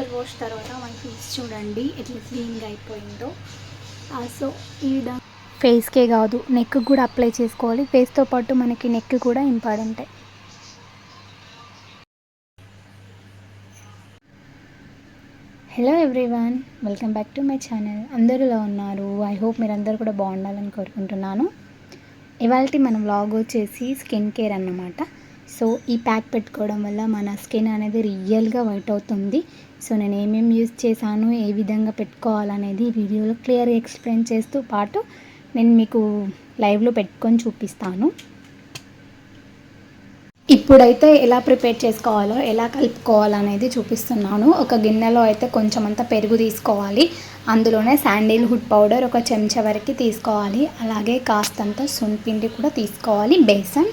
After wash తర్వాత మన face చూడండి ఎట్లా క్లీన్గా అయిపోయిందో. సో ఈ ఫేస్కే కాదు నెక్ కూడా అప్లై చేసుకోవాలి. ఫేస్తో పాటు మనకి నెక్ కూడా ఇంపార్టెంటే. Hello everyone welcome back to my channel. అందరూ ఉన్నారు? ఐ హోప్ మీరు అందరూ కూడా బాగుండాలని కోరుకుంటున్నాను. ఇవాళ మన వ్లాగ్ వచ్చేసి స్కిన్ కేర్ అన్నమాట. సో ఈ ప్యాక్ పెట్టుకోవడం వల్ల మన స్కిన్ అనేది రియల్గా వైట్ అవుతుంది. సో నేను ఏమేమి యూజ్ చేశాను ఏ విధంగా పెట్టుకోవాలనేది వీడియోలో క్లియర్గా ఎక్స్ప్లెయిన్ చేస్తూ పాటు నేను మీకు లైవ్లో పెట్టుకొని చూపిస్తాను. ఇప్పుడైతే ఎలా ప్రిపేర్ చేసుకోవాలో ఎలా కలుపుకోవాలనేది చూపిస్తున్నాను. ఒక గిన్నెలో అయితే కొంచెం అంత పెరుగు తీసుకోవాలి. అందులోనే శాండిల్ హుడ్ పౌడర్ ఒక చెంచా వరకు తీసుకోవాలి. అలాగే కాస్తంత సున్పిండి కూడా తీసుకోవాలి. బేసన్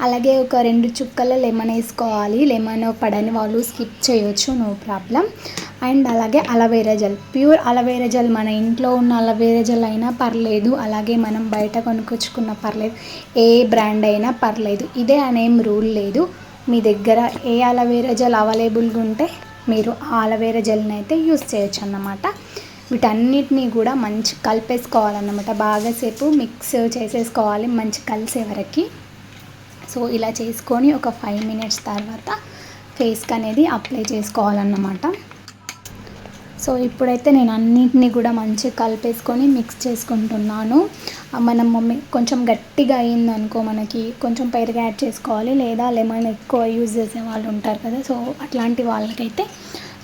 అలాగే ఒక రెండు చుక్కల లెమన్ వేసుకోవాలి. లెమన్ పడని వాళ్ళు స్కిప్ చేయొచ్చు నో ప్రాబ్లం. అండ్ అలాగే aloe vera gel. Pure aloe vera gel మన ఇంట్లో ఉన్న అలవేరా జెల్ అయినా పర్లేదు. అలాగే మనం బయట కొనుక్కొచ్చుకున్న పర్లేదు. ఏ బ్రాండ్ అయినా పర్లేదు. ఇదే అనేం రూల్ లేదు. మీ దగ్గర ఏ అలవేరా జెల్ అవైలబుల్గా ఉంటే మీరు ఆ అలవేరా జెల్ని అయితే యూస్ చేయొచ్చు అన్నమాట. వీటన్నిటినీ కూడా మంచి కలిపేసుకోవాలన్నమాట. బాగా సేపు మిక్స్ చేసేసుకోవాలి. మంచి కలిసే వరకు. సో ఇలా చేసుకొని ఒక ఫైవ్ మినిట్స్ తర్వాత ఫేస్కి అనేది అప్లై చేసుకోవాలన్నమాట. సో ఇప్పుడైతే నేను అన్నింటినీ కూడా మంచిగా కలిపేసుకొని మిక్స్ చేసుకుంటున్నాను. మనం మమ్మీ కొంచెం గట్టిగా అయింది అనుకో మనకి కొంచెం పెరుగు యాడ్ చేసుకోవాలి. లేదా లెమన్ ఎక్కువ యూజ్ చేసే వాళ్ళు ఉంటారు కదా సో అట్లాంటి వాళ్ళకైతే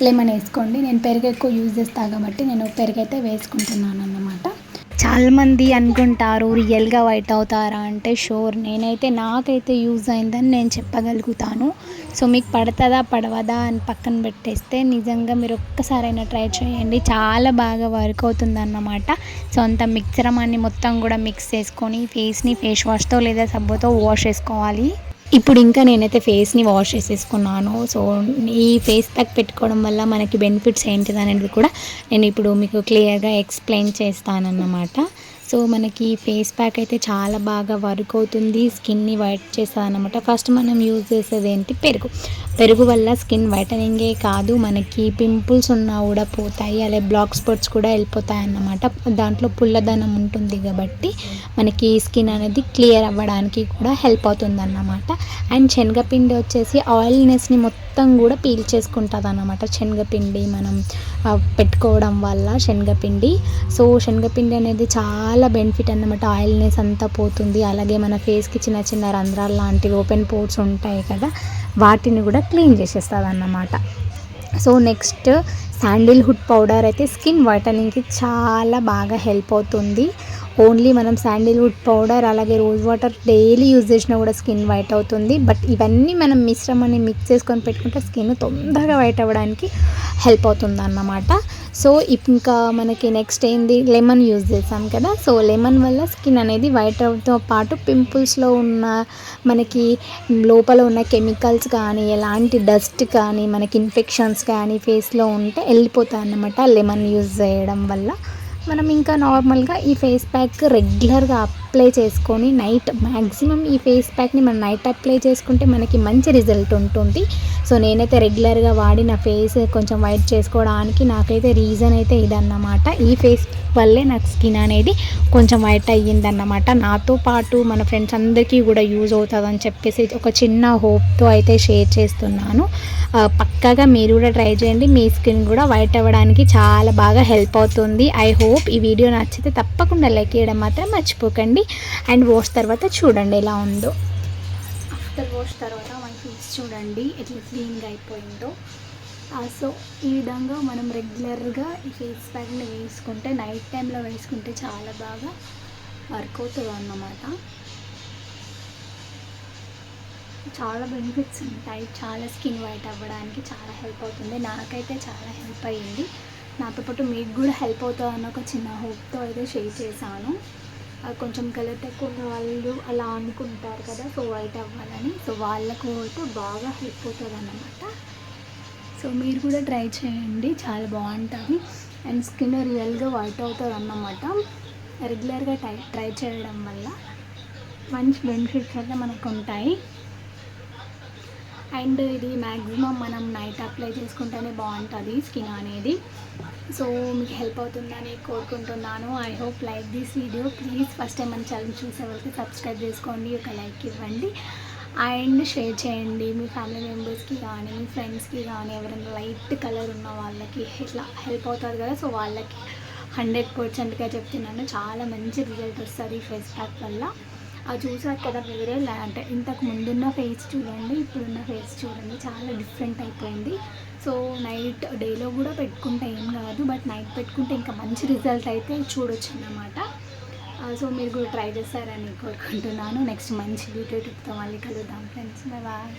లెమన్ వేసుకోండి. నేను పెరుగు ఎక్కువ యూజ్ చేస్తాను కాబట్టి నేను పెరుగు అయితే వేసుకుంటున్నాను అన్నమాట చాలామంది అనుకుంటారు రియల్గా వైట్ అవుతారా? అంటే షోర్ నేనైతే నాకైతే యూజ్ అయిందని నేను చెప్పగలుగుతాను. సో మీకు పడుతుందా పడవదా అని పక్కన పెట్టేస్తే నిజంగా మీరు ఒక్కసారైనా ట్రై చేయండి. చాలా బాగా వర్క్ అవుతుంది అన్నమాట సో అంత మిక్చరమాన్ని మొత్తం కూడా మిక్స్ చేసుకొని ఫేస్ని ఫేస్ వాష్తో లేదా సబ్బుతో వాష్ చేసుకోవాలి. ఇప్పుడు ఇంకా నేనైతే ఫేస్ని వాష్ చేసేసుకున్నాను. సో ఈ ఫేస్ ప్యాక్ పెట్టుకోవడం వల్ల మనకి బెనిఫిట్స్ ఏంటిది అనేది కూడా నేను ఇప్పుడు మీకు క్లియర్గా ఎక్స్ప్లెయిన్ చేస్తానన్నమాట. సో మనకి ఫేస్ ప్యాక్ అయితే చాలా బాగా వర్క్ అవుతుంది. స్కిన్ని వైట్ చేస్తుంది అనమాట ఫస్ట్ మనం యూజ్ చేసేది ఏంటి? పెరుగు. పెరుగు వల్ల స్కిన్ వైటనింగే కాదు. మనకి పింపుల్స్ ఉన్నా కూడా పోతాయి. అలాగే బ్లాక్ స్పాట్స్ కూడా వెళ్ళిపోతాయి అన్నమాట దాంట్లో పుల్లదనం ఉంటుంది కాబట్టి మనకి స్కిన్ అనేది క్లియర్ అవ్వడానికి కూడా హెల్ప్ అవుతుంది అన్నమాట అండ్ శనగపిండి వచ్చేసి ఆయిల్నెస్ని మొత్తం కూడా పీల్ చేసుకుంటుంది అన్నమాట శనగపిండి మనం పెట్టుకోవడం వల్ల శనగపిండి. సో శనగపిండి అనేది చాలా బెనిఫిట్ అన్నమాట. ఆయిల్నెస్ అంతా పోతుంది. అలాగే మన ఫేస్కి చిన్న చిన్న రంధ్రాలు లాంటివి ఓపెన్ పోర్ట్స్ ఉంటాయి కదా వాటిని కూడా క్లీన్ చేసేస్తుంది అన్నమాట సో నెక్స్ట్ శాండిల్వుడ్ పౌడర్ అయితే స్కిన్ వైటనింగ్కి చాలా బాగా హెల్ప్ అవుతుంది. ఓన్లీ మనం శాండిల్వుడ్ పౌడర్ అలాగే రోజ్ వాటర్ డైలీ యూజ్ చేసినా కూడా స్కిన్ వైట్ అవుతుంది. బట్ ఇవన్నీ మనం మిశ్రమాన్ని మిక్స్ చేసుకొని పెట్టుకుంటే స్కిన్ తొందరగా వైట్ అవ్వడానికి హెల్ప్ అవుతుంది అన్నమాట సో ఇంకా మనకి నెక్స్ట్ ఏంది? లెమన్ యూజ్ చేసాం కదా? సో లెమన్ వల్ల స్కిన్ అనేది వైట్ అవడంతో పాటు పింపుల్స్లో ఉన్న మనకి లోపల ఉన్న కెమికల్స్ కానీ ఎలాంటి డస్ట్ కానీ మనకి ఇన్ఫెక్షన్స్ కానీ ఫేస్లో ఉంటే వెళ్ళిపోతాయి అన్నమాట లెమన్ యూజ్ చేయడం వల్ల. మనం ఇంకా నార్మల్గా ఈ ఫేస్ ప్యాక్ రెగ్యులర్గా అప్లై చేసుకొని నైట్ మ్యాక్సిమం ఈ ఫేస్ ప్యాక్ని మనం నైట్ అప్లై చేసుకుంటే మనకి మంచి రిజల్ట్ ఉంటుంది. సో నేనైతే రెగ్యులర్గా వాడి నా ఫేస్ కొంచెం వైట్ చేసుకోవడానికి నాకైతే రీజన్ అయితే ఇదన్నమాట. ఈ ఫేస్ వల్లే నాకు స్కిన్ అనేది కొంచెం వైట్ అయ్యిందన్నమాట. నాతో పాటు మన ఫ్రెండ్స్ అందరికీ కూడా యూజ్ అవుతుందని చెప్పేసి ఒక చిన్న హోప్తో అయితే షేర్ చేస్తున్నాను. పక్కాగా మీరు కూడా ట్రై చేయండి. మీ స్కిన్ కూడా వైట్ అవ్వడానికి చాలా బాగా హెల్ప్ అవుతుంది. ఐ హోప్ ఈ వీడియో నచ్చితే తప్పకుండా లైక్ చేయడం మాత్రం మర్చిపోకండి. అండ్ వాష్ తర్వాత చూడండి ఎలా ఉందో. ఆఫ్టర్ వాష్ తర్వాత చూడండి ఎట్లా క్లీన్గా అయిపోయిందో. సో ఈ విధంగా మనం రెగ్యులర్గా ఈ ఫేస్ ప్యాక్ని వేసుకుంటే నైట్ టైంలో వేసుకుంటే చాలా బాగా వర్క్ అవుతుంది అన్నమాట. చాలా బెనిఫిట్స్ ఉంటాయి. చాలా స్కిన్ వైట్ అవ్వడానికి చాలా హెల్ప్ అవుతుంది. నాకైతే చాలా హెల్ప్ అయ్యింది. నాతో పాటు మీకు కూడా హెల్ప్ అవుతుంది అన్న ఒక చిన్న హోప్తో అయితే షేర్ చేశాను. కొంచెం కలర్ తక్కువ ఉన్న వాళ్ళు అలా అనుకుంటారు కదా సో వైట్ అవ్వాలని. సో వాళ్ళకు అయితే బాగా హెల్ప్ అవుతుంది అన్నమాట సో మీరు కూడా ట్రై చేయండి చాలా బాగుంటుంది. అండ్ స్కిన్ రియల్గా వైట్ అవుతుంది అన్నమాట రెగ్యులర్గా ట్రై ట్రై చేయడం వల్ల మంచి బెనిఫిట్స్ అయితే మనకు ఉంటాయి. అండ్ ఇది మ్యాక్సిమం మనం నైట్ అప్లై చేసుకుంటేనే బాగుంటుంది స్కిన్ అనేది. సో మీకు హెల్ప్ అవుతుందని కోరుకుంటున్నాను. I hope like this video please first time మన ఛానల్ చూసే వాళ్ళకి సబ్స్క్రైబ్ చేసుకోండి ఒక లైక్ ఇవ్వండి. అండ్ షేర్ చేయండి మీ ఫ్యామిలీ మెంబర్స్కి కానీ మీ ఫ్రెండ్స్కి కానీ ఎవరైనా లైట్ కలర్ ఉన్న వాళ్ళకి ఇట్లా హెల్ప్ అవుతుంది కదా సో వాళ్ళకి హండ్రెడ్ పర్సెంట్గా చెప్తున్నాను. చాలా మంచి రిజల్ట్ వస్తుంది ఈ ఫేస్ ప్యాక్ వల్ల. అది చూసారు కదా వేరే అంటే ఇంతకు ముందున్న ఫేస్ చూడండి ఇప్పుడున్న ఫేస్ చూడండి. చాలా డిఫరెంట్ అయిపోయింది. సో నైట్ డేలో కూడా పెట్టుకుంటే ఏం కాదు బట్ నైట్ పెట్టుకుంటే ఇంకా మంచి రిజల్ట్ అయితే చూడొచ్చు అన్నమాట సో uh, మీరు కూడా ట్రై చేస్తారని కోరుకుంటున్నాను. నెక్స్ట్ మంచి బ్యూటీ టిప్తో మళ్ళీ కలుద్దాం ఫ్రెండ్స్ బాయ్